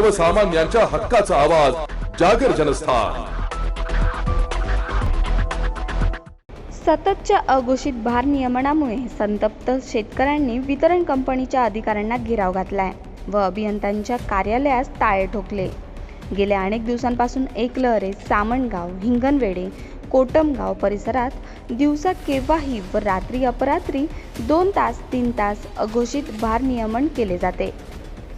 सर्वसामान्यांच्या हक्काचा आवाज जागर जनस्थान. सततच्या अघोषित भार नियमनामुळे संतप्त शेतकऱ्यांनी वितरण कंपनीच्या अधिकाऱ्यांना घेराव घातलाय व अभियंत्यांच्या कार्यालयास ताळे ठोकले. गेल्या अनेक दिवसांपासून एकलहरे सामणगाव हिंगणवेडे कोटमगाव परिसरात दिवसा केव्हाही व रात्री अपरात्री दोन तास तीन तास अघोषित भार नियमन केले जाते.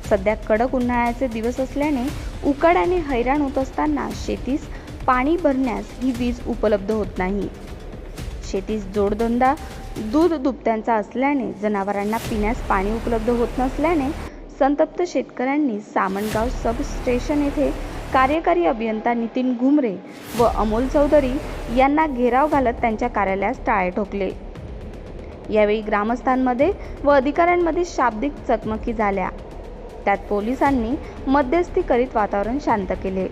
सध्या कडक उन्हाळ्याचे दिवस असल्याने उकाड्याने हैराण होत असताना शेतीस पाणी भरण्यास ही वीज उपलब्ध होत नाही. शेतीस जोडधंदा दूध दुभत्यांचा असल्याने जनावरांना पिण्यास पाणी उपलब्ध होत नसल्याने संतप्त शेतकऱ्यांनी सामनगाव सब स्टेशन येथे कार्यकारी अभियंता नितीन घुमरे व अमोल चौधरी यांना घेराव घालत त्यांच्या कार्यालयास टाळे ठोकले. यावेळी ग्रामस्थांमध्ये व अधिकाऱ्यांमध्ये शाब्दिक चकमकी झाल्या. त्यात पोलिसांनी मध्यस्थी करीत वातावरण शांत केले.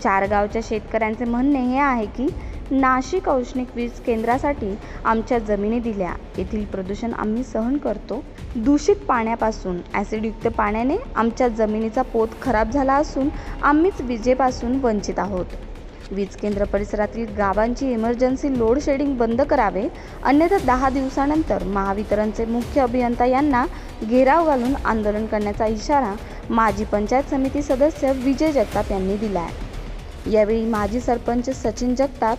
चार गावच्या शेतकऱ्यांचे म्हणणे हे आहे की नाशिक औष्णिक वीज केंद्रासाठी आमच्या जमिनी दिल्या. येथील प्रदूषण आम्ही सहन करतो. दूषित पाण्यापासून ॲसिडयुक्त पाण्याने आमच्या जमिनीचा पोत खराब झाला असून आम्हीच विजेपासून वंचित आहोत. वीज केंद्र परिसरातील गावांची इमर्जन्सी लोड शेडिंग बंद करावे. अन्यथा दहा दिवसानंतर महावितरणचे मुख्य अभियंता यांना घेराव घालून आंदोलन करण्याचा इशारा माजी पंचायत समिती सदस्य विजय जगताप यांनी दिला आहे यावेळी माजी सरपंच सचिन जगताप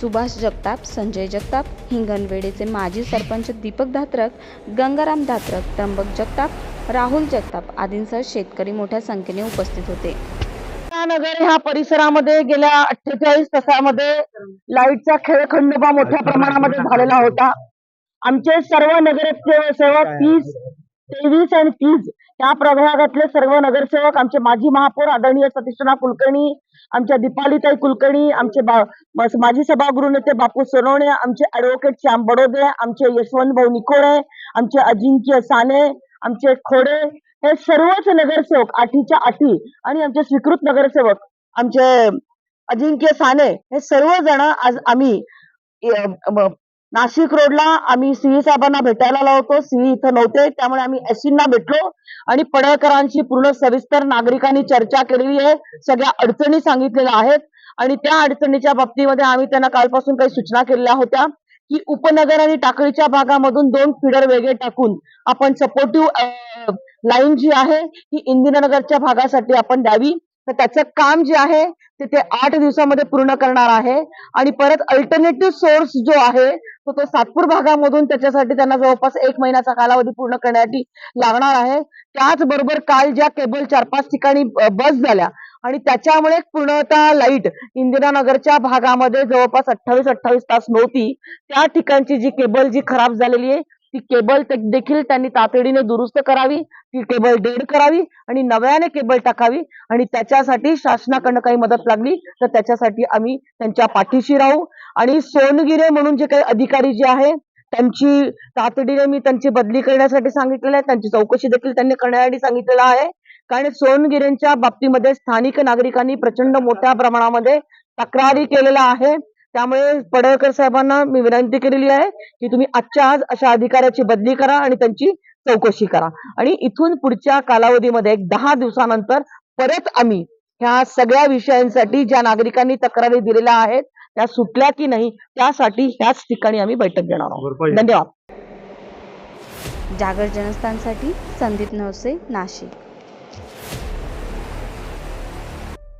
सुभाष जगताप संजय जगताप हिंगणवेडेचे माजी सरपंच दीपक धात्रक गंगाराम धात्रक त्र्यंबक जगताप राहुल जगताप आदींसह शेतकरी मोठ्या संख्येने उपस्थित होते. नगर ह्या परिसरामध्ये गेल्या अठ्ठेचाळीस तासामध्ये लाईटचा खेळखंडोबा मोठ्या प्रमाणामध्ये झालेला होता. आमचे सर्व नगरसेवक तीस तेवीस आणि तीस या प्रभागातले सर्व नगरसेवक आमचे माजी महापौर आदरणीय सतीशना कुलकर्णी आमच्या दीपालीताई कुलकर्णी आमचे माजी सभागृह नेते बापू सोनवणे आमचे ऍडव्होकेट श्याम बडोदे आमचे यशवंत भाऊ निकोळे आमचे अजिंक्य साने आमचे खोडे हे सर्वच नगरसेवक आठीच्या आठी आणि आमचे स्वीकृत नगरसेवक आमचे अजिंक्य साने हे सर्वजण आज आम्ही नाशिक रोडला आम्ही सीई साहेबांना भेटायला लावतो सीई इथं नव्हते त्यामुळे आम्ही एसींना भेटलो आणि पडळकरांशी पूर्ण सविस्तर नागरिकांनी चर्चा केलेली आहे. सगळ्या अडचणी सांगितलेल्या आहेत आणि त्या अडचणीच्या बाबतीमध्ये आम्ही त्यांना कालपासून काही सूचना केलेल्या होत्या की उपनगर आणि टाकळीच्या भागामधून दोन फिडर वेगळे टाकून आपण सपोर्टिव्ह लाईन जी आहे ही इंदिरानगरच्या भागासाठी आपण द्यावी. तर त्याचं काम जे आहे ते ते आठ दिवसामध्ये पूर्ण करणार आहे. आणि परत अल्टरनेटिव्ह सोर्स जो आहे तो तो सातपूर भागामधून त्याच्यासाठी त्यांना जवळपास एक महिन्याचा कालावधी पूर्ण करण्यासाठी लागणार आहे. त्याचबरोबर काल ज्या केबल चार पाच ठिकाणी बस झाल्या आणि त्याच्यामुळे पूर्णतः लाइट इंदिरानगरच्या भागामध्ये जवळपास अठ्ठावीस अठ्ठावीस तास नव्हती. त्या ठिकाणची जी केबल जी खराब झालेली आहे ती केबल देखील त्यांनी तातडीने दुरुस्त करावी. ती केबल डेड करावी आणि नव्याने केबल टाकावी आणि त्याच्यासाठी शासनाकडनं काही मदत लागली तर त्याच्यासाठी आम्ही त्यांच्या पाठीशी राहू. आणि सोनगिरे म्हणून जे काही अधिकारी जे आहे त्यांची तातडीने मी त्यांची बदली करण्यासाठी सांगितलेलं आहे. त्यांची चौकशी देखील त्यांनी करण्यासाठी सांगितलेलं आहे. कारण सोनगिरेंच्या बाबतीमध्ये स्थानिक नागरिकांनी प्रचंड मोठ्या प्रमाणामध्ये तक्रारी केलेल्या आहे त्यामुळे पडळकर साहेबांना मी विनंती केलेली आहे की तुम्ही आजच्या आज अशा अधिकाऱ्याची बदली करा आणि त्यांची चौकशी करा. आणि इथून पुढच्या कालावधीमध्ये एक दहा दिवसानंतर परत आम्ही ह्या सगळ्या विषयांसाठी ज्या नागरिकांनी तक्रारी दिलेल्या आहेत त्या सुटल्या की नाही त्यासाठी ह्याच ठिकाणी आम्ही बैठक घेणार आहोत. धन्यवाद. जागर जनस्थानसाठी संदीप नवसे नाशिक.